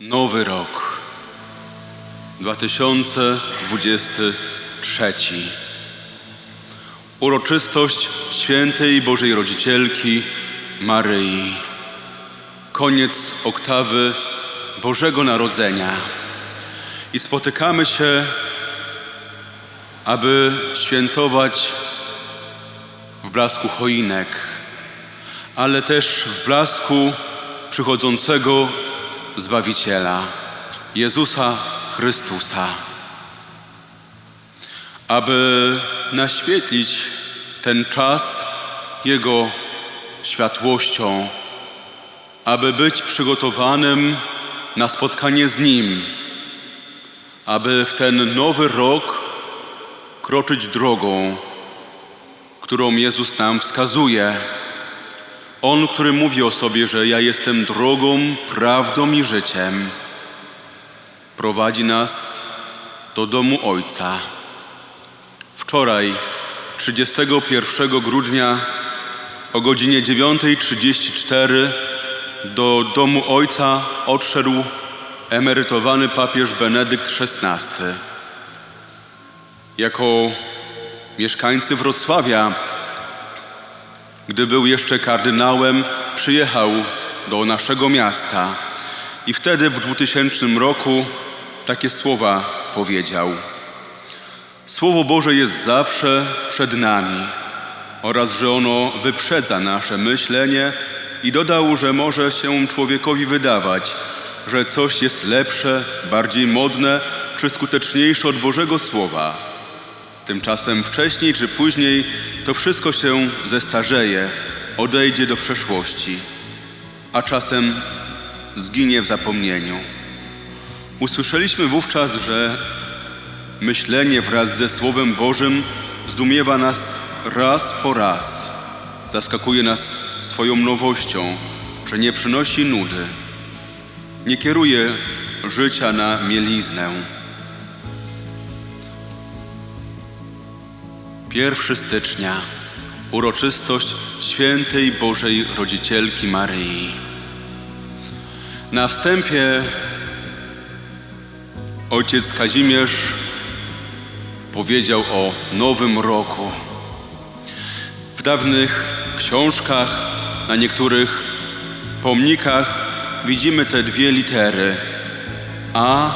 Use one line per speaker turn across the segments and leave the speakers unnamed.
Nowy rok 2023. Uroczystość świętej Bożej Rodzicielki Maryi. Koniec oktawy Bożego Narodzenia. I spotykamy się, aby świętować w blasku choinek, ale też w blasku przychodzącego Zbawiciela, Jezusa Chrystusa. Aby naświetlić ten czas Jego światłością, aby być przygotowanym na spotkanie z Nim, aby w ten nowy rok kroczyć drogą, którą Jezus nam wskazuje. On, który mówi o sobie, że ja jestem drogą, prawdą i życiem, prowadzi nas do domu Ojca. Wczoraj, 31 grudnia o godzinie 9.34 do domu Ojca odszedł emerytowany papież Benedykt XVI. Jako mieszkańcy Wrocławia gdy był jeszcze kardynałem, przyjechał do naszego miasta i wtedy w 2000 roku takie słowa powiedział. Słowo Boże jest zawsze przed nami oraz, że ono wyprzedza nasze myślenie i dodał, że może się człowiekowi wydawać, że coś jest lepsze, bardziej modne czy skuteczniejsze od Bożego Słowa Tymczasem wcześniej czy później to wszystko się zestarzeje, odejdzie do przeszłości, a czasem zginie w zapomnieniu. Usłyszeliśmy wówczas, że myślenie wraz ze Słowem Bożym zdumiewa nas raz po raz, zaskakuje nas swoją nowością, że nie przynosi nudy, nie kieruje życia na mieliznę. 1 stycznia uroczystość świętej Bożej Rodzicielki Maryi. Na wstępie ojciec Kazimierz powiedział o nowym roku. W dawnych książkach, na niektórych pomnikach widzimy te dwie litery A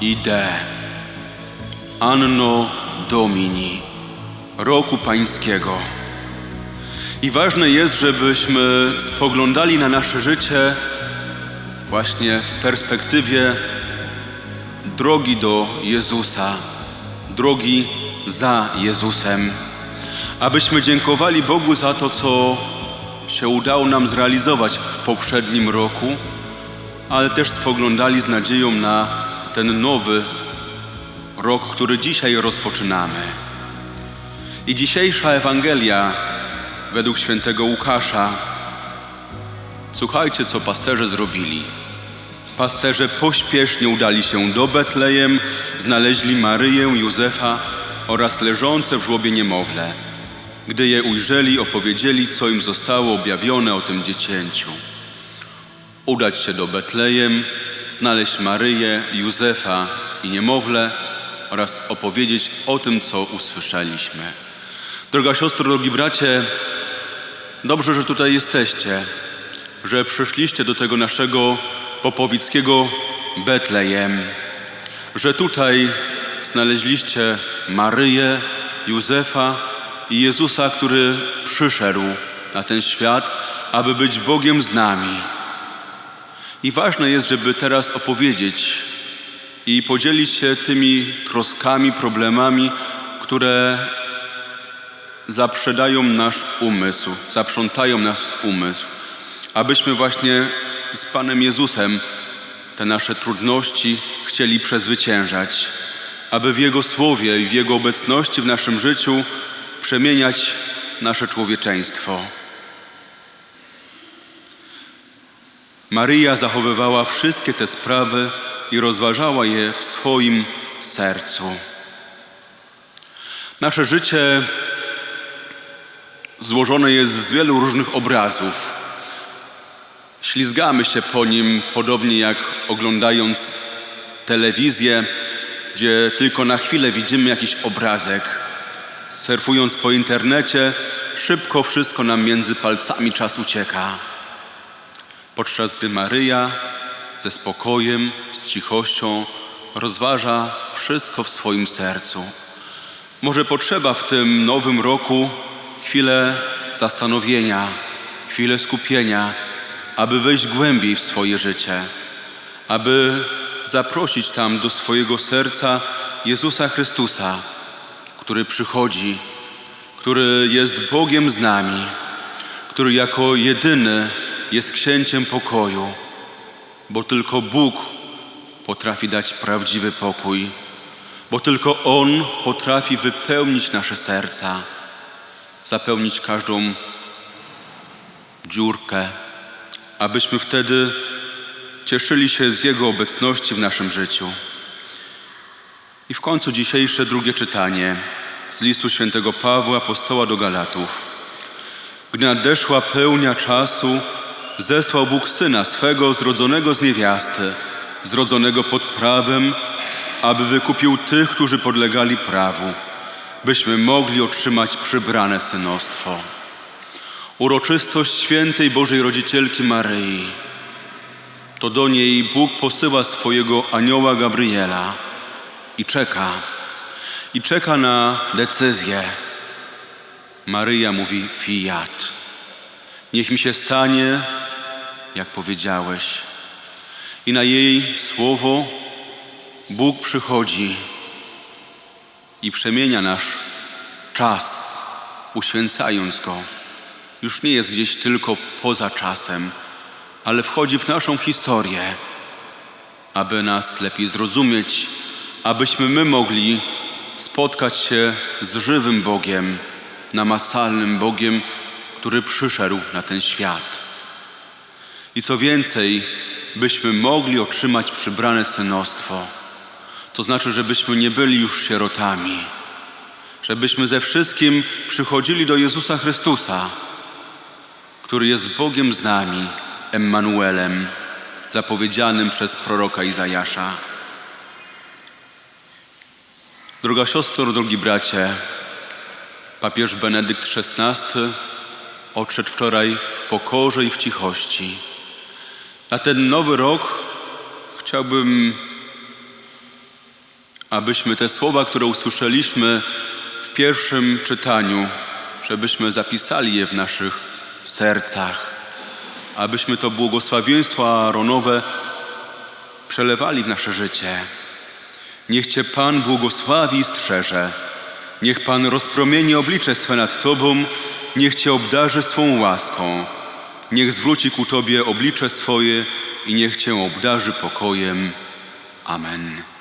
i D. Anno Domini roku Pańskiego. I ważne jest, żebyśmy spoglądali na nasze życie właśnie w perspektywie drogi do Jezusa, drogi za Jezusem. Abyśmy dziękowali Bogu za to, co się udało nam zrealizować w poprzednim roku, ale też spoglądali z nadzieją na ten nowy rok, który dzisiaj rozpoczynamy. I dzisiejsza Ewangelia według świętego Łukasza. Słuchajcie, co pasterze zrobili. Pasterze pośpiesznie udali się do Betlejem, znaleźli Maryję, Józefa oraz leżące w żłobie niemowlę. Gdy je ujrzeli, opowiedzieli, co im zostało objawione o tym dziecięciu. Udać się do Betlejem, znaleźć Maryję, Józefa i niemowlę oraz opowiedzieć o tym, co usłyszeliśmy. Droga siostro, drogi bracie, dobrze, że tutaj jesteście, że przyszliście do tego naszego popowickiego Betlejem, że tutaj znaleźliście Maryję, Józefa i Jezusa, który przyszedł na ten świat, aby być Bogiem z nami. I ważne jest, żeby teraz opowiedzieć i podzielić się tymi troskami, problemami, które zaprzedają nasz umysł, zaprzątają nasz umysł, abyśmy właśnie z Panem Jezusem te nasze trudności chcieli przezwyciężać, aby w Jego słowie i w Jego obecności w naszym życiu przemieniać nasze człowieczeństwo. Maryja zachowywała wszystkie te sprawy i rozważała je w swoim sercu. Nasze życie złożone jest z wielu różnych obrazów. Ślizgamy się po nim, podobnie jak oglądając telewizję, gdzie tylko na chwilę widzimy jakiś obrazek. Surfując po internecie, szybko wszystko nam między palcami czas ucieka. Podczas gdy Maryja ze spokojem, z cichością rozważa wszystko w swoim sercu. Może potrzeba w tym nowym roku chwilę zastanowienia, chwilę skupienia, aby wejść głębiej w swoje życie, aby zaprosić tam do swojego serca Jezusa Chrystusa, który przychodzi, który jest Bogiem z nami, który jako jedyny jest księciem pokoju, bo tylko Bóg potrafi dać prawdziwy pokój, bo tylko On potrafi wypełnić nasze serca, zapełnić każdą dziurkę, abyśmy wtedy cieszyli się z Jego obecności w naszym życiu. I w końcu dzisiejsze drugie czytanie z listu świętego Pawła, apostoła do Galatów. Gdy nadeszła pełnia czasu, zesłał Bóg Syna swego, zrodzonego z niewiasty, zrodzonego pod prawem, aby wykupił tych, którzy podlegali prawu, byśmy mogli otrzymać przybrane synostwo. Uroczystość świętej Bożej Rodzicielki Maryi. To do niej Bóg posyła swojego anioła Gabriela i czeka. I czeka na decyzję. Maryja mówi fiat. Niech mi się stanie, jak powiedziałeś. I na jej słowo Bóg przychodzi i przemienia nasz czas, uświęcając go. Już nie jest gdzieś tylko poza czasem, ale wchodzi w naszą historię, aby nas lepiej zrozumieć, abyśmy my mogli spotkać się z żywym Bogiem, namacalnym Bogiem, który przyszedł na ten świat. I co więcej, byśmy mogli otrzymać przybrane synostwo. To znaczy, żebyśmy nie byli już sierotami, żebyśmy ze wszystkim przychodzili do Jezusa Chrystusa, który jest Bogiem z nami, Emmanuelem, zapowiedzianym przez proroka Izajasza. Droga siostro, drogi bracie, papież Benedykt XVI odszedł wczoraj w pokorze i w cichości. Na ten nowy rok chciałbym, abyśmy te słowa, które usłyszeliśmy w pierwszym czytaniu, żebyśmy zapisali je w naszych sercach, abyśmy to błogosławieństwo Aaronowe przelewali w nasze życie. Niech Cię Pan błogosławi i strzeże. Niech Pan rozpromieni oblicze swe nad Tobą, niech Cię obdarzy swą łaską. Niech zwróci ku Tobie oblicze swoje i niech Cię obdarzy pokojem. Amen.